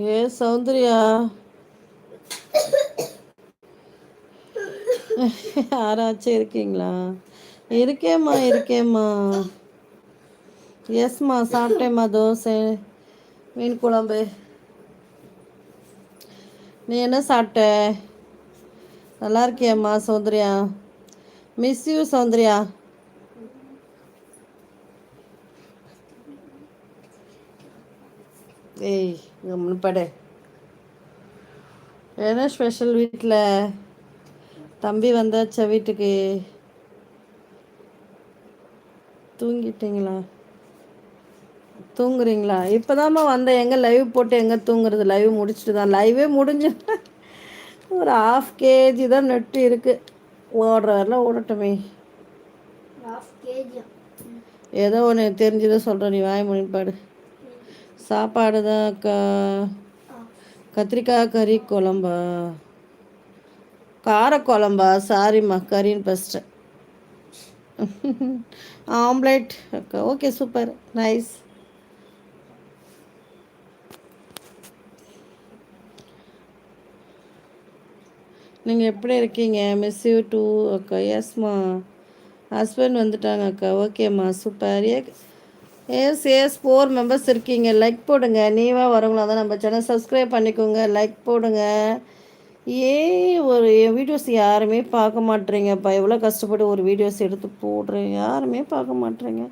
ஏ சௌந்தர்யா. யாராச்சும் இருக்கீங்களா? இருக்கேம்மா இருக்கேம்மா. எஸ்மா சாப்பிட்டேம்மா தோசை மீன் குழம்பு. நீ என்ன சாப்பிட்ட? நல்லா இருக்கியம்மா சௌந்தர்யா. Miss you Soundarya. ஏய். கம்முன்னு படு. என்ன ஸ்பெஷல் வீட்டில் தம்பி வந்தாச்சா வீட்டுக்கு? தூங்கிட்டீங்களா? தூங்குறீங்களா? இப்போதாம்மா வந்தேன். எங்கே லைவ் போட்டு எங்கே தூங்குறது? லைவ் முடிச்சுட்டு தான் லைவே முடிஞ்சு ஒரு ஆஃப் கேஜி தான் நெட்டு இருக்குது ஓடுற வரலாம் ஓடட்டுமே ஏதோ ஒன்று தெரிஞ்சதை சொல்கிறேன் நீ வாய முனிப்பாடு சாப்பாடு தான் க கத்திரிக்காய் கறி குழம்பா? கார குழம்பா? சாரிம்மா கறின்னு first omelette. Okay super. Nice. நீங்கள் எப்படி இருக்கீங்க? மிஸ் யூ டூ அக்கா. எஸ்மா ஹஸ்பண்ட் வந்துட்டாங்க அக்கா. ஓகேம்மா சூப்பர். ஏ எஸ் எஸ் ஃபோர் மெம்பர்ஸ் இருக்கீங்க. லைக் போடுங்க. நீவாக வரவங்களா தான் நம்ம சேனல் சப்ஸ்கிரைப் பண்ணிக்கோங்க. லைக் போடுங்க. ஏன் ஒரு என் வீடியோஸ் யாருமே பார்க்க மாட்டேறீங்கப்பா எவ்வளோ கஷ்டப்பட்டு ஒரு வீடியோஸ் எடுத்து போடுறேன். யாருமே பார்க்க மாட்டேறீங்க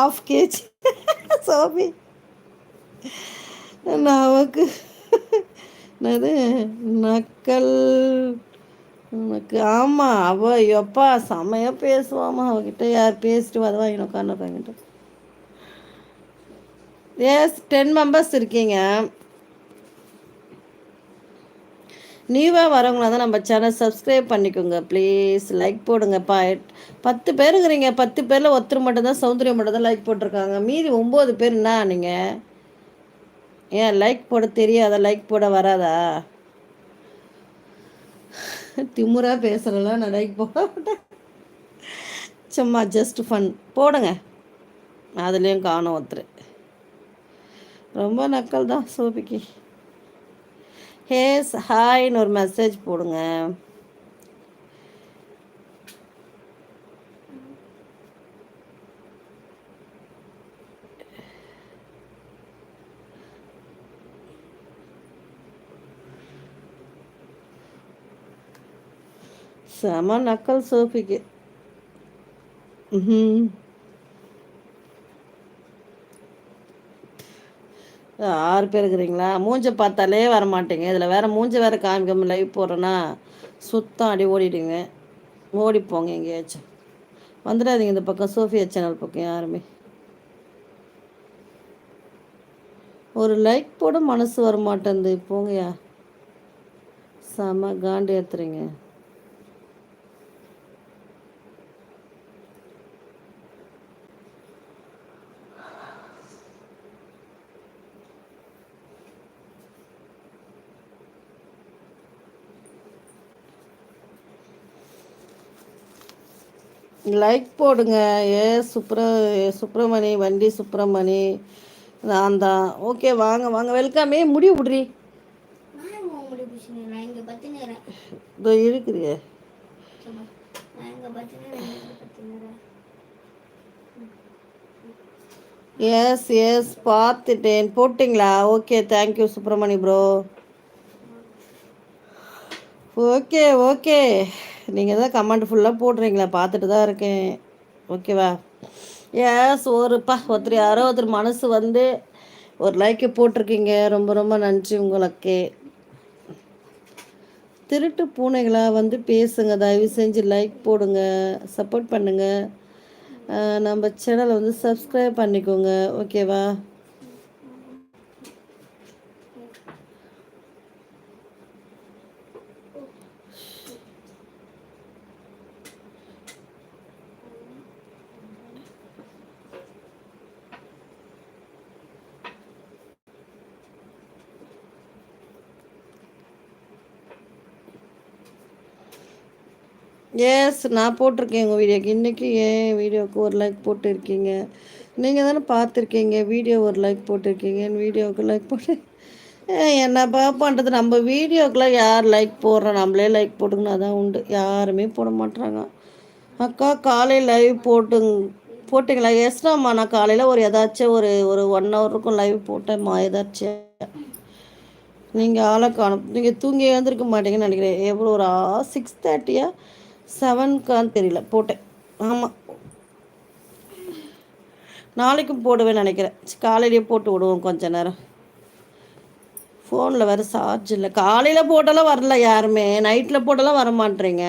ஆஃப் கேஜி சோபி நமக்கு என்னது? நக்கல். உனக்கு ஆமாம் அவ எப்பா செமையாக பேசுவாம்மா. அவகிட்ட யார் பேசிட்டு வதவா உட்காந்து உட்காந்துட்டு எஸ் டென் மெம்பர்ஸ் இருக்கீங்க. நியூவாக வரவங்களா தான் நம்ம சேனல் சப்ஸ்கிரைப் பண்ணிக்கோங்க ப்ளீஸ் லைக் போடுங்கப்பா. பத்து பேருங்கிறீங்க பத்து பேரில் ஒருத்தர் மட்டும்தான் சௌந்தரியம் மட்டும் தான் லைக் போட்டிருக்காங்க. மீதி ஒம்பது பேர் என்ன நீங்கள் ஏன் லைக் போட தெரியாதா? லைக் போட வராதா? திமுறாக பேசுகிறலாம் நடைக்கு போக மாட்டேன். சும்மா ஜஸ்ட் ஃபன் போடுங்க. அதுலேயும் காணும் ஒருத்தர். ரொம்ப நக்கல் தான் சோபிக்கு ஹேஸ் ஹாய்னு ஒரு மெசேஜ் போடுங்க. செம நக்கல் சோஃபிக்கு. ஆறு பேர் இருக்கிறீங்களா? மூஞ்ச பார்த்தாலே வர மாட்டேங்க இதில் வேறு மூஞ்ச வேறு காமிக்காம லைவ் போடுறேன்னா சுத்தம் அடி ஓடிடுங்க. ஓடி போங்க எங்கேயாச்சும். வந்துடாதீங்க இந்த பக்கம். சோஃபியா சேனல் பக்கம் யாருமே. ஒரு லைக் போட மனசு வர மாட்டேங்குது போங்கயா செம காண்டு ஏற்றுறீங்க லைக் போடுங்க. ஏ சுப்ர சுப்பிரமணி வண்டி சுப்பிரமணி நான் தான். ஓகே வாங்க வாங்க. வெல்கம் ஏ முடி விட்றி இதோ இருக்கிறிய எஸ் எஸ் பார்த்துட்டேன். போட்டிங்களா? Okay thank you Subramani bro okay okay நீங்கள் தான் கமெண்ட் ஃபுல்லாக போடுறீங்களா பார்த்துட்டு தான் இருக்கேன். ஓகேவா ஏஸ் ஒருப்பா ஒருத்தர் யாரோ ஒருத்தர் மனசு வந்து ஒரு லைக்கை போட்டிருக்கீங்க. ரொம்ப ரொம்ப நன்றி உங்களுக்கு. திருட்டு பூனைகளாக வந்து பேசுங்க. தயவு செஞ்சு லைக் போடுங்க. சப்போர்ட் பண்ணுங்கள் நம்ம சேனலை வந்து சப்ஸ்கிரைப் பண்ணிக்கோங்க. ஓகேவா எஸ் நான் போட்டிருக்கேன் உங்கள் வீடியோக்கு. இன்றைக்கி ஏன் வீடியோவுக்கு ஒரு லைக் போட்டு இருக்கீங்க நீங்கள் தானே பார்த்துருக்கீங்க வீடியோ ஒரு லைக் போட்டிருக்கீங்கன்னு வீடியோவுக்கு லைக் போட்டு. என்னப்பா பண்ணுறது நம்ம வீடியோக்கெலாம் யார் லைக் போடுறோம் நம்மளே லைக் போட்டுக்கணும் அதான் உண்டு. யாருமே போட மாட்டுறாங்க அக்கா காலையில் லைவ் போட்டுங் போட்டிங்களா? எஸ்டாம்மா நான் காலையில் ஒரு ஏதாச்சும் ஒரு ஒரு ஒன் ஹவர் இருக்கும் லைவ் போட்டேம்மா ஏதாச்சும். நீங்கள் ஆளை காணும். நீங்கள் தூங்கி வந்திருக்க மாட்டீங்கன்னு நினைக்கிறேன். எவ்வளோ ஒரு சிக்ஸ் தேர்ட்டியாக செவன்கான்னு தெரியல போட்டேன். ஆமாம் நாளைக்கும் போடுவேன் நினைக்கிறேன். காலையிலேயே போட்டு விடுவோம் கொஞ்ச நேரம். ஃபோனில் வேறு சார்ஜ் இல்லை. காலையில் போட்டாலும் வரல யாருமே. நைட்டில் போட்டாலும் வர மாட்டேறீங்க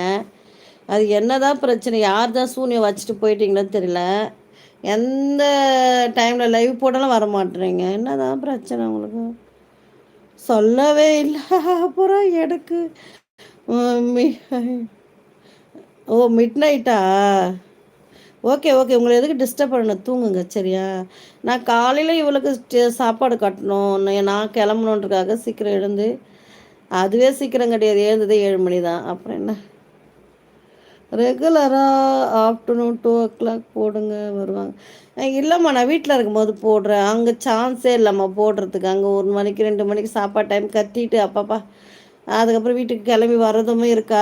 அது என்ன தான் பிரச்சனை? யார் தான் சூனியம் வச்சுட்டு போயிட்டீங்களோன்னு தெரியல. எந்த டைமில் லைவ் போட்டாலும் வர மாட்டேறீங்க என்ன தான் பிரச்சனை உங்களுக்கு? சொல்லவே இல்லை. அப்புறம் எனக்கு ஓ மிட் நைட்டா ஓகே ஓகே உங்களை எதுக்கு டிஸ்டர்ப் பண்ணணும்? தூங்குங்க சரியா? நான் காலையில் இவளுக்கு சாப்பாடு கட்டணும். நான் கிளம்பணுன்றக்காக சீக்கிரம் எழுந்து அதுவே சீக்கிரம் கிடையாது. எழுந்ததே ஏழு மணி தான் அப்புறம் என்ன? ரெகுலராக ஆஃப்டர்நூன் டூ ஓ கிளாக் போடுங்க வருவாங்க. இல்லைம்மா நான் வீட்டில் இருக்கும்போது போடுறேன். அங்கே சான்ஸே இல்லைம்மா போடுறதுக்கு. அங்கே ஒரு மணிக்கு ரெண்டு மணிக்கு சாப்பாடு டைம் கத்திட்டு அப்பப்பா அதுக்கப்புறம் வீட்டுக்கு கிளம்பி வர்றதுமே இருக்கா?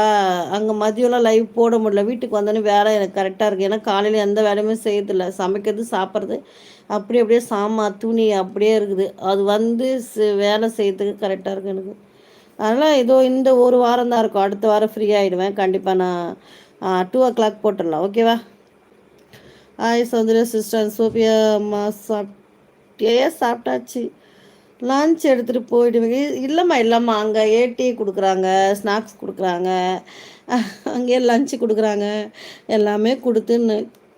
அங்கே மதியம்லாம் லைவ் போட முடியல. வீட்டுக்கு வந்தோடனே வேலை எனக்கு கரெக்டாக இருக்குது ஏன்னா காலையில் எந்த வேலையுமே செய்யறதில்ல. சமைக்கிறது சாப்பிட்றது அப்படி அப்படியே சாமான் துணி அப்படியே இருக்குது. அது வந்து வேலை செய்யறதுக்கு கரெக்டாக இருக்குது எனக்கு. அதனால் ஏதோ இந்த ஒரு வாரம் தான் இருக்கும். அடுத்த வாரம் ஃப்ரீ ஆகிடுவேன் கண்டிப்பாக நான் டூ ஓ கிளாக் போட்டுடலாம். ஓகேவா ஆய் சௌந்தர்யா சிஸ்டர் சோபியா அம்மா சாப்பிட்டே சாப்பிட்டாச்சு? லன்ச் எடுத்துகிட்டு போயிடுவீங்க. இல்லைம்மா இல்லைம்மா அங்கே ஏடி கொடுக்குறாங்க ஸ்நாக்ஸ் கொடுக்குறாங்க. அங்கேயே லஞ்சு கொடுக்குறாங்க. எல்லாமே கொடுத்து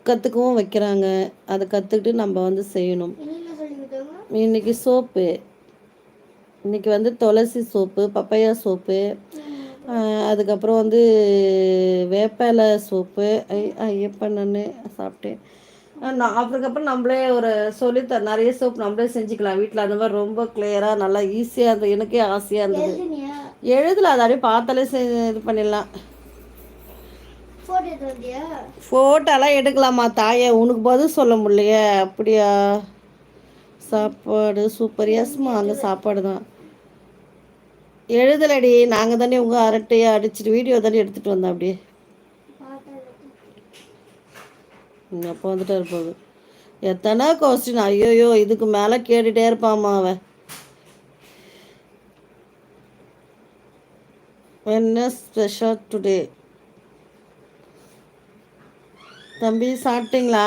கற்றுக்கவும் வைக்கிறாங்க. அதை கற்றுக்கிட்டு நம்ம வந்து செய்யணும். இன்றைக்கி சோப்பு. இன்றைக்கி வந்து துளசி சோப்பு பப்பையா சோப்பு அதுக்கப்புறம் வந்து வேப்பலை சோப்பு. ஐ ஐயப்ப நான் சாப்பிட்டேன். நான் அதுக்கப்புறம் நம்மளே ஒரு சொல்லித்த நிறைய சோப் நம்மளே செஞ்சுக்கலாம் வீட்டில் அந்த மாதிரி ரொம்ப கிளியராக நல்லா ஈஸியாக இருந்தது. எனக்கே ஆசையாக இருந்தது. எழுதல அதை அப்படியே பார்த்தாலே இது பண்ணிடலாம். ஃபோட்டோலாம் எடுக்கலாமா தாயே? உனக்கு பதில் சொல்ல முடியலையே. அப்படியா? சாப்பாடு சூப்பர் எஸ்மா அந்த சாப்பாடு தான். எழுதலடி. நாங்கள் தானே உங்கள் அரட்டையை அடிச்சுட்டு வீடியோ தானே எடுத்துகிட்டு வந்தோம் அப்படியே. அப்போ வந்துட்டே இருப்போது எத்தனை கொஸ்டின் ஐயோயோ இதுக்கு மேலே கேட்டுகிட்டே இருப்பாம்மா அவன். என்ன ஸ்பெஷல் டுடே தம்பி சாப்பிட்டீங்களா?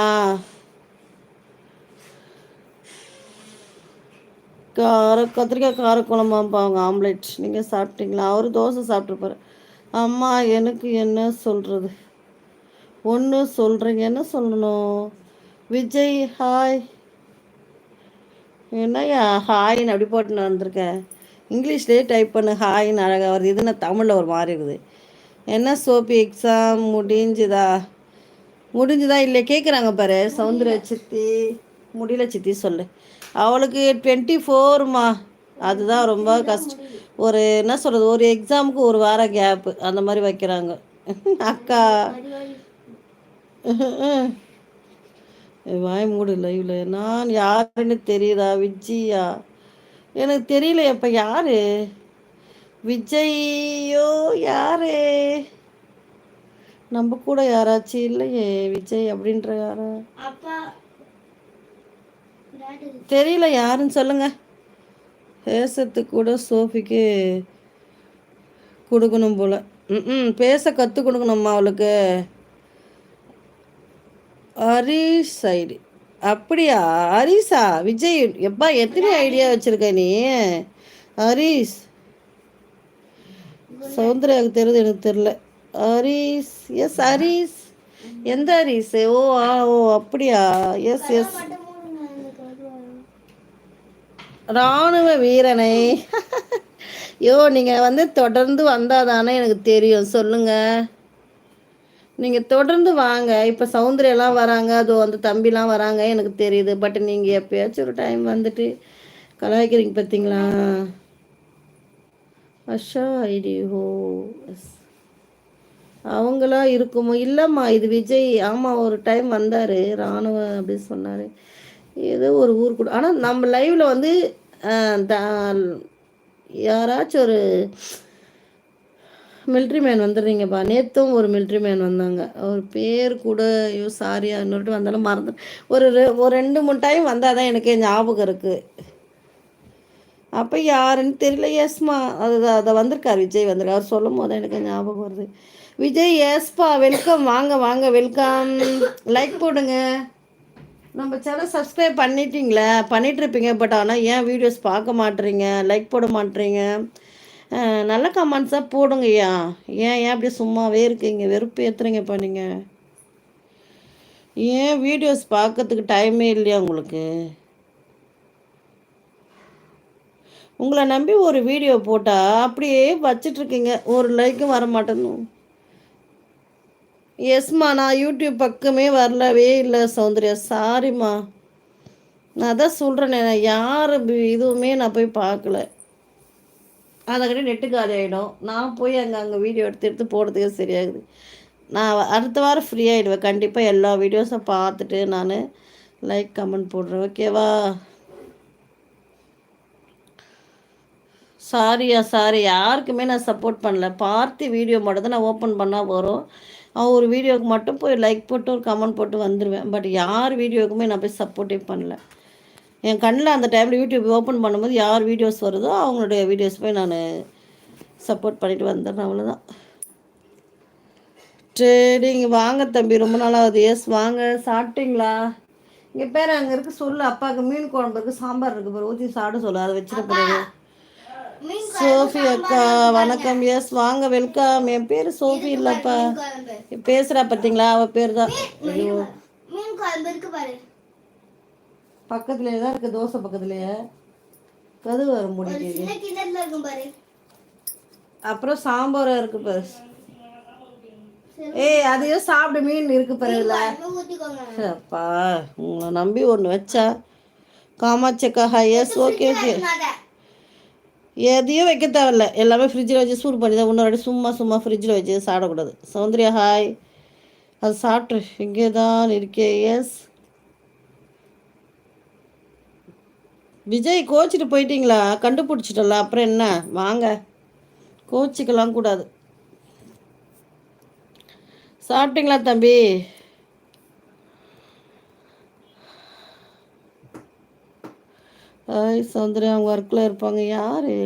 கார கத்திரிக்காய் கார குழம்பாம்பா அவங்க ஆம்லேட் நீங்கள் சாப்பிட்டீங்களா? அவர் தோசை சாப்பிட்ருப்பாரு அம்மா எனக்கு என்ன சொல்கிறது ஒன்று சொல்கிறீங்க என்ன சொல்லணும்? விஜய் ஹாய் என்னையா ஹாய்னு அப்படி போட்டு வந்திருக்கேன் இங்கிலீஷ்லேயே டைப் பண்ணு ஹாய்னு அழகாக வருது. இது என்ன தமிழில் ஒரு மாதிரி இருக்குது. என்ன சோப்பி எக்ஸாம் முடிஞ்சுதா? முடிஞ்சுதா இல்லை கேட்குறாங்க பாரு. சவுந்தர சித்தி முடியல சித்தி சொல்லு. அவளுக்கு டுவெண்ட்டி ஃபோர்மா அதுதான் ரொம்ப கஷ்டம். ஒரு என்ன சொல்கிறது ஒரு எக்ஸாமுக்கு ஒரு வாரம் கேப்பு அந்த மாதிரி வைக்கிறாங்க. அக்கா வாய் மூடு லைவ்ல. நான் யாருன்னு தெரியுதா விஜயா? எனக்கு தெரியல இப்போ யாரு? விஜய்யோ யாரு? நம்ம கூட யாராச்சும் இல்லையே விஜய் அப்படின்ற யாரா? தெரியல யாருன்னு சொல்லுங்க. பேசுறதுக்கு கூட சோஃபிக்கு கொடுக்கணும் போல. ம் பேச கற்றுக் கொடுக்கணும்மா அவளுக்கு. ஹரீஷ் சைடு. அப்படியா? ஹரீஷா விஜய் எப்பா எத்தனை ஐடியா வச்சுருக்க நீ? ஹரீஷ் சௌந்தர்யாவுக்கு தெரியுது எனக்கு தெரில ஹரீஷ் எஸ் ஹரீஷ் எந்த ஹரீஸ் ஓ ஆ ஓ அப்படியா? எஸ் எஸ் இராணுவ வீரனை. யோ நீங்கள் வந்து தொடர்ந்து வந்தால் தானே எனக்கு தெரியும். சொல்லுங்கள் நீங்கள் தொடர்ந்து வாங்க. இப்போ சௌந்தர்யெல்லாம் வராங்க. அதோ அந்த தம்பிலாம் வராங்க. எனக்கு தெரியுது. பட் நீங்கள் எப்பயாச்சும் ஒரு டைம் வந்துட்டு கலாய்க்கிறீங்க பார்த்தீங்களா அஷா ஐடி ஹோ அவங்களா இருக்குமோ? இல்லைம்மா இது விஜய். ஆமாம் ஒரு டைம் வந்தார். ராணுவ அப்படின்னு சொன்னார். ஏதோ ஒரு ஊர் கூட. ஆனால் நம்ம லைவில் வந்து த- யாராச்சும் ஒரு மில்ட்ரி மேன் வந்துடுறீங்கப்பா. நேற்றும் ஒரு மில்ட்ரி மேன் வந்தாங்க. அவர் பேர் கூட ஐயோ சாரியா இன்னொரு வந்தாலும் மறந்து ஒரு ரெ- ஒரு ரெண்டு மூணு டைம் வந்தால் தான் எனக்கே ஞாபகம் இருக்குது அப்போ யாருன்னு தெரியல எஸ்மா அது அதை வந்திருக்கார் விஜய் வந்திருக்கார். அவர் சொல்லும் போது எனக்கு ஞாபகம் வருது. விஜய் யேஸ்பா வெல்கம் வாங்க வாங்க வெல்கம் லைக் போடுங்க. நம்ம சேனல் சப்ஸ்கிரைப் பண்ணிட்டீங்களே? பண்ணிகிட்ருப்பீங்க பட் ஆனால் ஏன் வீடியோஸ் பார்க்க மாட்றீங்க லைக் போட மாட்டேறீங்க நல்ல கமெண்ட்ஸாக போடுங்கய்யா. ஏன் ஏன் அப்படி சும்மாவே இருக்கீங்க? வெறுப்பு ஏற்றுறீங்கப்பா நீங்கள் ஏன் வீடியோஸ் பார்க்கறதுக்கு டைமே இல்லையா உங்களுக்கு? உங்களை நம்பி ஒரு வீடியோ போட்டால் அப்படியே வச்சிட்ருக்கீங்க ஒரு லைக்கும் வர மாட்டேன்னு எஸ்மா நான் யூடியூப் பக்கமே வரலவே இல்லை சௌந்தர்யா. சாரிம்மா நான் அதான் சொல்கிறேனே நான் யார் இதுவுமே நான் போய் பார்க்கல. அதை நெட்டு காலி ஆகிடும் நான் போய் அங்கே அங்கே வீடியோ எடுத்து எடுத்து போடுறதுக்கே சரியாகுது. நான் அடுத்த வாரம் ஃப்ரீ ஆகிடுவேன் கண்டிப்பாக எல்லா வீடியோஸும் பார்த்துட்டு நான் லைக் கமெண்ட் போடுறேன். ஓகேவா சாரியா சாரி யாருக்குமே நான் சப்போர்ட் பண்ணல. பார்த்து வீடியோ மட்டும் தான் நான் ஓப்பன் பண்ணால் வரும். அவன் ஒரு வீடியோவுக்கு மட்டும் போய் லைக் போட்டு ஒரு கமெண்ட் போட்டு வந்துடுவேன் பட் யார் வீடியோவுக்குமே நான் போய் சப்போர்ட்டே பண்ணல. என் கண்ணில் அந்த டைமில் யூடியூப் ஓப்பன் பண்ணும்போது யார் வீடியோஸ் வருதோ அவங்களுடைய வீடியோஸ் போய் நான் சப்போர்ட் பண்ணிட்டு வந்துடுறேன் அவ்வளோதான் ட்ரேடிங் வாங்க தம்பி. ரொம்ப நாளாகுது எஸ் வாங்க. சாப்பிட்டீங்களா? இங்கே பேர் அங்கே இருக்கு. சொல்லு. அப்பாவுக்கு மீன் குழம்பு இருக்கு சாம்பார் இருக்கு பாரு. ஊற்றி சாப்பிட சொல்லு. அதை வச்சிட பிறகு சோஃபி அக்கா வணக்கம். எஸ் வாங்க. வெல்கம் என் பேர் சோஃபி இல்லைப்பா. பேசுகிறா பார்த்தீங்களா அவள் பேர் தான் ஐயோ. மீன் குழம்பு இருக்கு பாரு. பக்கத்துலேயே தான் இருக்குது தோசை பக்கத்துலேயே. கதவு வர முடியுது. அப்புறம் சாம்பாரும் இருக்கு பாரு. ஏய் அதையும் சாப்பிடு மீன் இருக்கு பாரு இதுல இன்னும் ஊத்திக்கோங்க. அப்பா உங்களை நம்பி ஒன்று வச்சா காமாட்சக்கா எஸ் ஓகே ஓகே. எதையும் வைக்க தேவையில்ல. எல்லாமே ஃப்ரிட்ஜில் வச்சு சூடு பண்ணி தான் இன்னொரு சும்மா சும்மா ஃப்ரிட்ஜில் வச்சு சாப்பிடக்கூடாது. சௌந்தர்யா ஹாய். அது சாப்பிட்ரு இங்கே தான் இருக்கே எஸ். விஜய் கோச்சிட்டு போயிட்டீங்களா? கண்டுபிடிச்சிட்டல அப்புறம் என்ன? வாங்க. கோச்சிக்கலாம் கூடாது. சாப்பிட்டீங்களா தம்பி? ஹாய் சௌந்தர்யா அவங்க ஒர்க்கில் இருப்பாங்க. யாரு?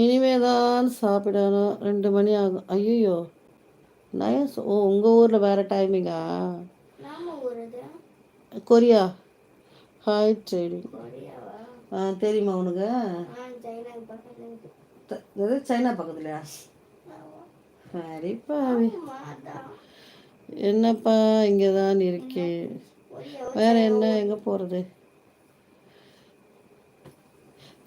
இனிமே தான் சாப்பிடணும். ரெண்டு மணி ஆகும். ஐயோ நயஸ் ஓ உங்கள் ஊரில் வேறு டைமிங்கா கொரியா. ஹாய் ட்ரேடிங் ஆ தெரியுமா உனக்கு? எது சைனா பக்கத்துலையா? சரிப்பா. என்னப்பா இங்கே தான் இருக்கேன் வேற என்ன? எங்கே போகிறது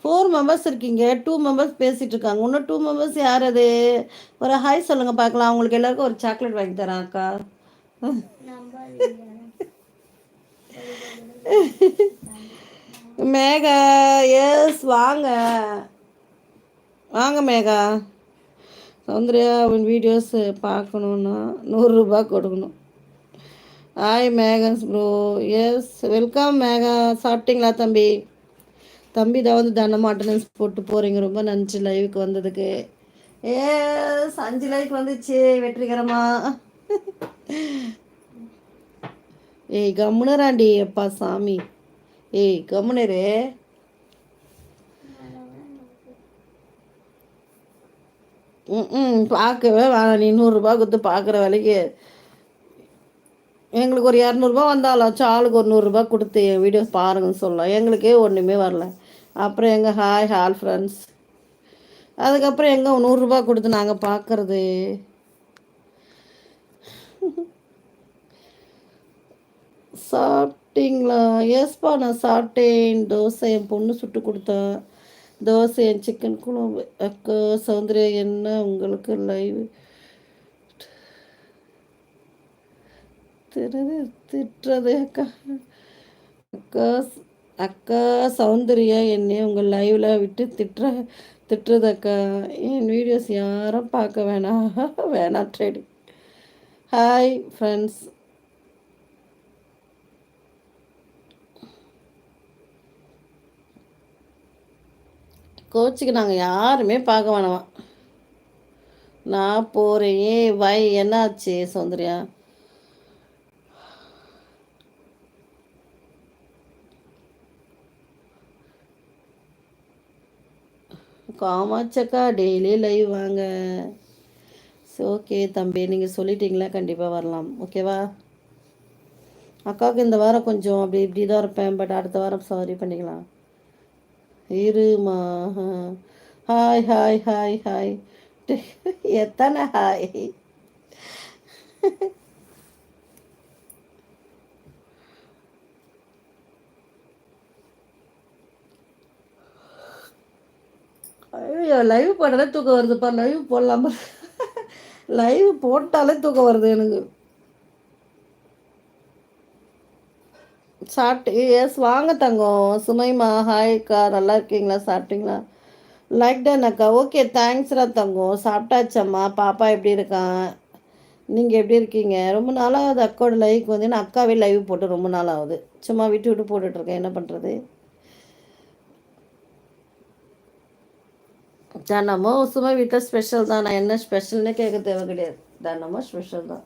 ஃபோர் மெம்பர்ஸ் இருக்கீங்க. டூ மெம்பர்ஸ் பேசிகிட்டு இருக்காங்க. இன்னும் டூ மெம்பர்ஸ் யார் அது? ஒரு ஹாய் சொல்லுங்கள் பார்க்கலாம். அவங்களுக்கு எல்லாருக்கும் ஒரு சாக்லேட் வாங்கி தரேன் அக்கா. மேகா எஸ் வாங்க. வாங்க மேகா. சௌந்தர்யா அவன் வீடியோஸ் பார்க்கணுன்னா நூறுரூபா கொடுக்கணும். ஹாய் மேகன்ஸ் ப்ரோ எஸ் வெல்கம் மேகா. சாப்பிட்டீங்களா தம்பி? தம்பி தான் வந்து தினமும் அட்டண்டன்ஸ் போட்டு போகிறீங்க ரொம்ப நன்றி. லைவுக்கு வந்ததுக்கு. ஏ அஞ்சு லைக் வந்துச்சு. வெற்றிகரமா. ஏய் கம்முனராண்டி அப்பா சாமி. ஏய் கம்முனரு. ம் பார்க்கவே வேணாம். நீ நூறுரூபா கொடுத்து பார்க்குற விலைக்கு. எங்களுக்கு ஒரு இரநூறுபா வந்தாலாச்சும் ஆளுக்கு ஒரு நூறுரூபா கொடுத்து என் வீடியோ பாருங்கன்னு சொல்லலாம் எங்களுக்கே ஒன்றுமே வரல. அப்புறம் எங்கள் ஹாய் ஹால் ஃப்ரெண்ட்ஸ் அதுக்கப்புறம் எங்கே நூறுரூபா கொடுத்து நாங்கள் பார்க்குறது சாப்பிட்டீங்களா? எஸ்ப்பா நான் சாப்பிட்டேன். தோசை என் பொண்ணு சுட்டு கொடுத்தேன் தோசை என் சிக்கன் குழம்பு. அக்கா சௌந்தர்யா என்ன உங்களுக்கு லைவ் திரு திட்டுறது. அக்கா அக்கா அக்கா சௌந்தர்யா என்னை உங்கள் லைவில் விட்டு திட்டுற திட்டுறது அக்கா. என் வீடியோஸ் யாரும் பார்க்க வேணாம் வேணாம் ட்ரேடி ஹாய் ஃப்ரெண்ட்ஸ் கோச்சுக்கு நாங்கள் யாருமே பார்க்க வேணாம். நான் போகிறேன் ஏ வை என்னாச்சு சௌந்தர்யா? காமாச்சக்கா டெய்லி லைவ் வாங்க. ஓகே தம்பி நீங்கள் சொல்லிட்டீங்களா? கண்டிப்பாக வரலாம். ஓகேவா அக்காவுக்கு இந்த வாரம் கொஞ்சம் அப்படி இப்படி தான் இருப்பேன். பட் அடுத்த வாரம் சாரி பண்ணிக்கலாம். இருமா ஹாய் ஹாய் ஹாய் ஹாய் எத்தனை ஹாய் ஐயோ லைவ் போட்டாலே தூக்கம் வருதுப்பா லைவ் போடலாமா? லைவ் போட்டாலே தூக்கம் வருது எனக்கு. சாப்பிட்டு எஸ் வாங்க தங்கம். சுமைமா ஹாய்க்கா நல்லா இருக்கீங்களா? சாப்பிட்டீங்களா? லைக் டன் அக்கா. ஓகே தேங்க்ஸ்ரா தங்கம். சாப்பிட்டாச்சம்மா? பாப்பா எப்படி இருக்கான் நீங்கள் எப்படி இருக்கீங்க? ரொம்ப நாளாக அது அக்காவோட லைக் வந்து நான் அக்காவே லைவ் போட்டு ரொம்ப நாள் ஆகுது சும்மா விட்டு விட்டு போட்டுட்ருக்கேன் என்ன பண்ணுறது தினமும் சும்மா வீட்டில் ஸ்பெஷல் தான். நான் என்ன ஸ்பெஷல்னே கேட்க தேவை கிடையாது. தினமும் ஸ்பெஷல் தான்.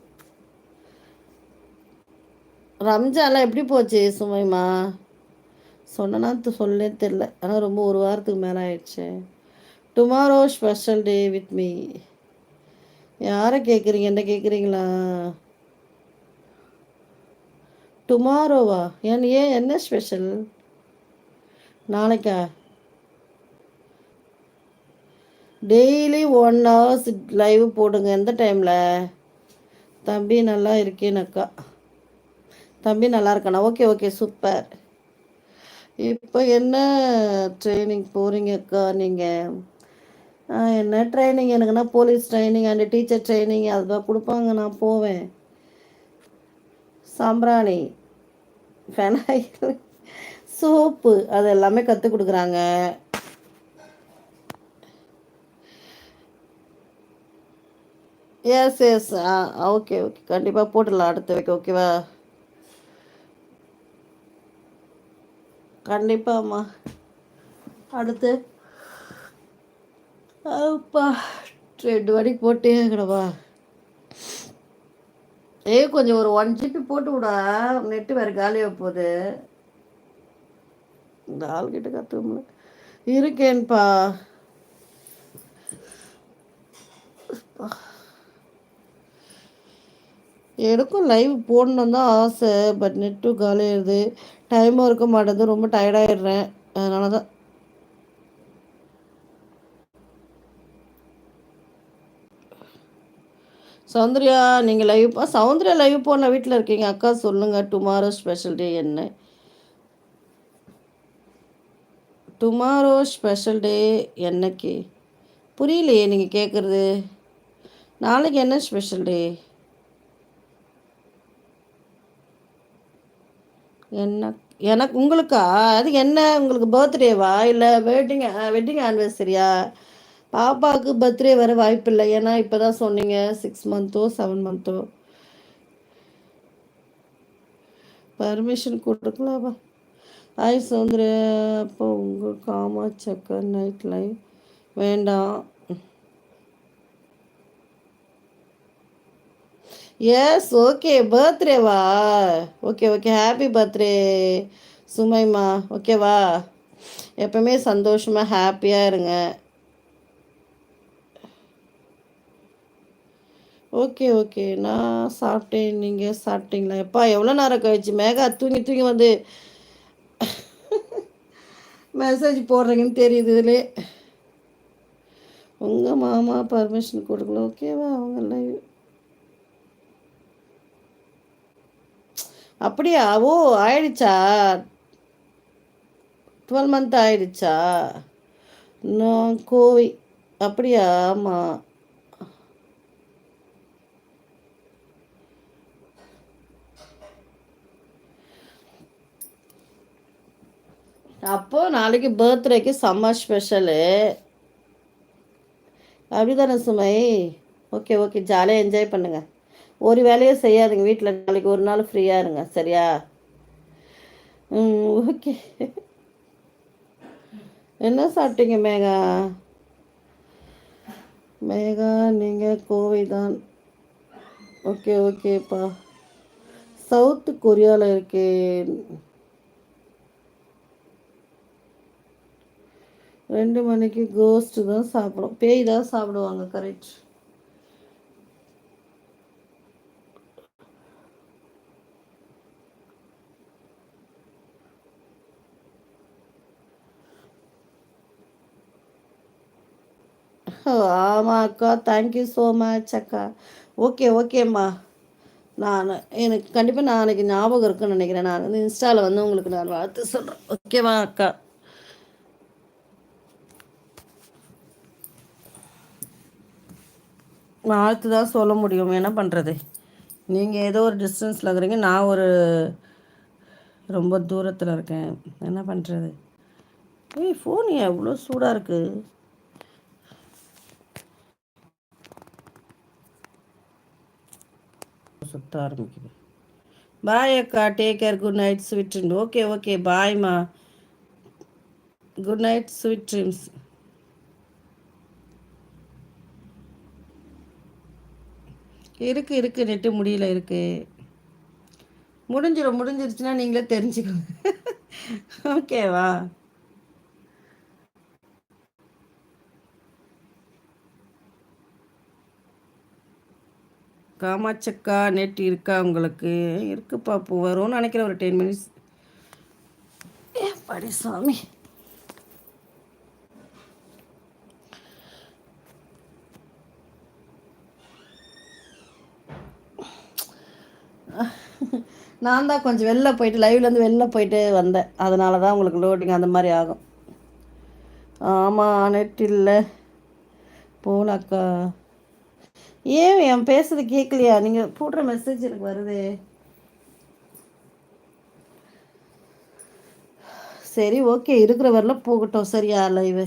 ரம்ஜான்லாம் எப்படி போச்சு சுமைமா? சொன்னா சொல்லே தெரில ஆனால் ரொம்ப ஒரு வாரத்துக்கு மேலே ஆயிடுச்சு. Tomorrow special day with me யாரை கேட்குறீங்க என்ன கேட்குறீங்களா டுமாரோவா ஏன் ஏன் என்ன ஸ்பெஷல் நாளைக்கா? டெய்லி ஒன் ஹவர்ஸ் லைவ் போடுங்க. எந்த டைமில் தம்பி நல்லா இருக்கேனக்கா தம்பி நல்லா இருக்கானா? ஓகே ஓகே சூப்பர் இப்போ என்ன ட்ரைனிங் போகிறீங்கக்கா நீங்கள் என்ன ட்ரைனிங் எனக்குன்னா police training and teacher training அதுதான் கொடுப்பாங்க நான் போவேன். சாம்பிராணி. Phenyl soap. அது எல்லாமே கற்றுக் கொடுக்குறாங்க. எஸ் எஸ் ஆ ஓகே ஓகே கண்டிப்பாக போட்டுடலாம் அடுத்த வைக்க ஓகேவா கண்டிப்பாம்மா. அடுத்து? அப்பா ரெண்டு மணிக்கு போட்டே கிடவா ஏ கொஞ்சம் ஒரு ஒன் ஜிபி போட்டு விடா நெட்டு வேறு காலியாக போகுது. இந்த ஆள்கிட்ட கற்றுக்கல இருக்கேன்ப்பா. எனக்கும் லைவ் போடணும் தான் ஆசை பட் நெட்டும் காலையிடுது டைமும் இருக்க மாட்டேது ரொம்ப டயர்டாயிடுறேன் அதனால தான். சௌந்தர்யா நீங்கள் லைவ் சௌந்தர்யா லைவ் போன வீட்டில் இருக்கீங்க. அக்கா சொல்லுங்கள் டுமாரோ ஸ்பெஷல் டே என்ன? டுமாரோ ஸ்பெஷல் டே என்னைக்கு? புரியலையே நீங்கள் கேட்குறது நாளைக்கு என்ன ஸ்பெஷல் டே என்ன எனக்கு உங்களுக்கா? அது என்ன உங்களுக்கு பர்த்டேவா இல்லை வெட்டிங் வெட்டிங் ஆனிவர்சரியா பாப்பாவுக்கு பர்த்டே வர வாய்ப்பு இல்லை. ஏன்னா இப்போ தான் சொன்னீங்க சிக்ஸ் மந்த்தோ செவன் மந்த்தோ பர்மிஷன் கொடுக்கலாமா? ஹாய் சௌந்தர்யா அப்போ உங்கள் காமா சக்கர் நைட் லைஃப் வேண்டாம். எஸ் ஓகே பர்த்டேவா ஓகே ஓகே ஹாப்பி பர்த்டே சுமைமா. ஓகேவா எப்பவுமே சந்தோஷமாக ஹாப்பியாக இருங்க. ஓகே ஓகே நான் சாப்பிட்டேன். நீங்கள் சாப்பிட்டீங்களா? எப்பா எவ்வளோ நேரம் கழிச்சு மேகா தூங்கி தூங்கி வந்து மெசேஜ் போடுறீங்கன்னு தெரியுது இதில். உங்கள் மாமா பர்மிஷன் கொடுக்கல. ஓகேவா அவங்க லைவ் அப்படியா? ஓ ஆயிடுச்சா? டுவெல் மந்த் ஆயிடுச்சா? நான் கோவை. அப்படியா? ஆமாம் அப்போ நாளைக்கு பர்த்டேக்கு சம்மர் ஸ்பெஷலு அப்படிதானே சுமை? ஓகே ஓகே ஜாலியாக என்ஜாய் பண்ணுங்க. ஒரு வேலையும் செய்யாதுங்க. வீட்டில் நாளைக்கு ஒரு நாள் ஃப்ரீயாக இருங்க. சரியா? ம் ஓகே என்ன சாப்பிட்டீங்க மேகா? மேகா நீங்கள் கோவை தான். ஓகே ஓகேப்பா சவுத்து கொரியாவில் இருக்கேன். ரெண்டு மணிக்கு கோஸ்ட்டு தான் சாப்பிடும். பேய் தான் சாப்பிடுவாங்க கரெக்ட் ஆமாம் அக்கா தேங்க்யூ ஸோ மச் அக்கா. ஓகே ஓகேம்மா நான் எனக்கு கண்டிப்பாக நான் அன்றைக்கி ஞாபகம் இருக்குன்னு நினைக்கிறேன். நான் வந்து இன்ஸ்டாவில் வந்து உங்களுக்கு நான் வாழ்த்து சொல்கிறேன் ஓகேவா அக்கா? வாழ்த்து தான் சொல்ல முடியும். என்ன பண்ணுறது நீங்கள் ஏதோ ஒரு டிஸ்டன்ஸில் இருக்கிறீங்க. நான் ஒரு ரொம்ப தூரத்தில் இருக்கேன். என்ன பண்ணுறது ஏய் ஃபோன் எவ்வளோ சூடாக இருக்குது சுத்த ஆரம்பிக்குது. பாய் அக்கா take care good night sweet dream okay okay பாய்மா good night sweet dreams இருக்கு இருக்கு நெட்டு முடியல இருக்கு. முடிஞ்சிடும் முடிஞ்சிருச்சுன்னா நீங்களே தெரிஞ்சுக்கோங்க. ஓகேவா காமாச்சக்கா நெட் இருக்கா உங்களுக்கு? இருக்குப்பா இப்போ வரும்னு நினைக்கிறேன். ஒரு டென் மினிட்ஸ் ஏ படி சாமி. நான் தான் கொஞ்சம் வெளில போயிட்டு லைவ்லேருந்து வெளில போயிட்டு வந்தேன். அதனால தான் உங்களுக்கு லோடிங் அந்த மாதிரி ஆகும். ஆமாம் நெட் இல்லை. போலாக்கா. ஏன் என் பேசுறது கேட்கலையா நீங்கள் போடுற மெசேஜ் எனக்கு வருதே. சரி ஓகே இருக்கிற வரல போகட்டும். சரியா லைவு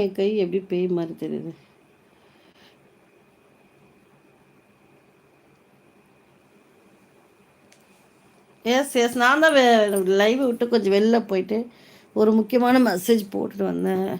என் கை எப்படி பேய் மாதிரி தெரியுது. எஸ் எஸ் நான் தான் லைவ் விட்டு கொஞ்சம் வெளில போயிட்டு ஒரு முக்கியமான மெசேஜ் போட்டுட்டு வந்தேன்.